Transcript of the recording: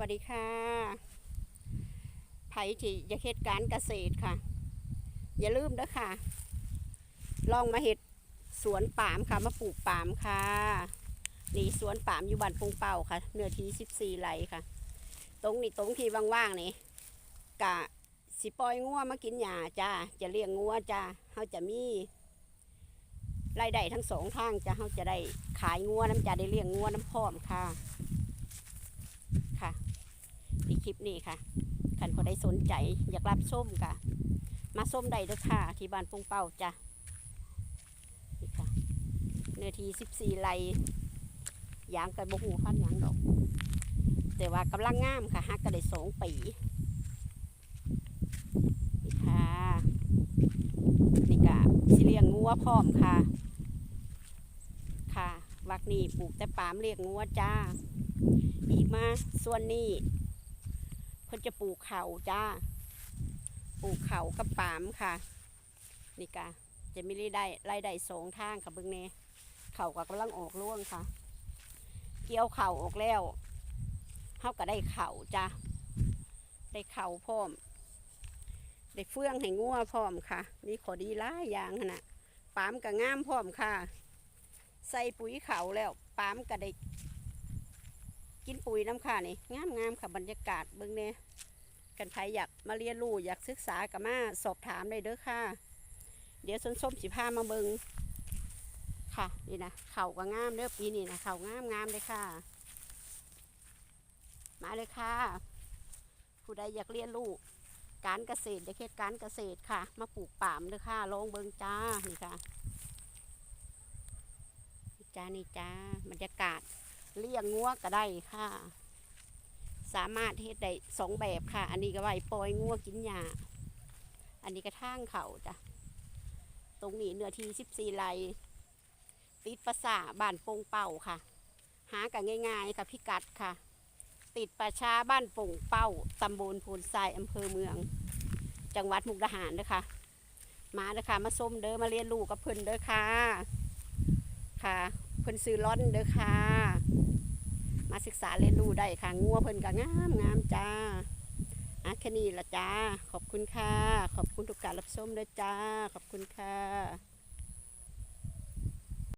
วัสดีค่ะ ไผ่ที่อยากเฮ็ดการเกษตรค่ะ อย่าลืมเด้อค่ะ ลองมาเฮ็ดสวนปามค่ะ มาปลูกปามค่ะ นี่สวนปามอยู่บ้านปงเป่าค่ะ เนื้อที่14ไร่ค่ะ ตรงนี้ตรงที่ว่างๆนี่กะสิปล่อยงัวมากินหญ้าจ้า จะเลี้ยงงัวจ้าเฮาจะมีรายได้ทั้งสองทางจ้าเฮาจะได้ขายงัวน้ำจ้าได้เลี้ยงงัวน้ำพร้อมค่ะ คลิปนี้ค่ะคันคนใดสนใจ อยากรับส้มค่ะ มาส้มได้เด้อค่ะ ที่บ้านปงเป่าจ้ะนี่ค่ะ เนื้อที่สิบสี่ไร่ยางกันบหูพันยังดอก แต่ว่ากำลังงามค่ะฮักก็ได้สองปีนี่ค่ะนี่กะสิเลี้ยงงัวพร้อมค่ะ ค่ะ วักนี้ปลูกแต่ปามเลี้ยงงัวจ้า อีกมาส่วนนี้ เพิ่นจะปลูกเขาจ้า ปลูกเขากับปามค่ะ นี่กะจะไมีรายได้รายได้สองทางค่ะเบิ่งแน่เขาก็กำลังออกร่วงค่ะ เกี่ยวเข่าออกแล้วเฮาก็ได้เข่าจ้าได้เข่าพร้อม ได้เฟื่องให้งัวพร้อมค่ะ นี่ขอดีหลายางนะปามก็งามพร้อมค่ะ ใส่ปุ๋ยเข่าแล้วปามก็ได้ กินปุ๋ยน้ำค่ะนี่งามงามค่ะบรรยากาศเบื้องเนี่ยกันใครอยากมาเรียนรู้อยากศึกษากับมาสอบถามได้เด้อค่ะ เดี๋ยวส้นส้มสิพามาเบิงค่ะนี่นะเข่าก็งามเด้อปีนี้นะเข่างามงามเลยค่ะ มาเลยค่ะ ผู้ใดอยากเรียนรู้การเกษตรอยากเฮ็ดการเกษตรค่ะ มาปลูกป่ามเด้อค่ะลองเบิงจ้านี่ค่ะจ้านี่จ้าบรรยากาศ เลี้ยงงัวก็ได้ค่ะ สามารถเฮ็ดได้สองแบบค่ะ อันนี้ก็ไว้ปล่อยงัวกินหญ้าอันนี้ก็ทางเขาจ้ะตรงนี้เนื้อที่สิบสี่ไร่ติดประสาบ้านโปงเป่าค่ะ หากันง่ายๆค่ะพิกัดค่ะ ติดประชาบ้านโป่งเป้าตำบลพูนทรายอำเภอเมือง จังหวัดมุกดาหารเด้อค่ะมาเด้อค่ะ มาส้มเด้อมาเรียนรู้กับเพิ่นเด้อค่ะ ค่ะ พิ่นซื้อร้อนเด้อค่ะ มาศึกษาเรียนรู้ได้ค่ะงัวเพิ่นก็งามงามจ้าอะแค่นี้ละจ้า ขอบคุณค่ะ ขอบคุณทุกการรับชมด้วยจ้า ขอบคุณค่ะ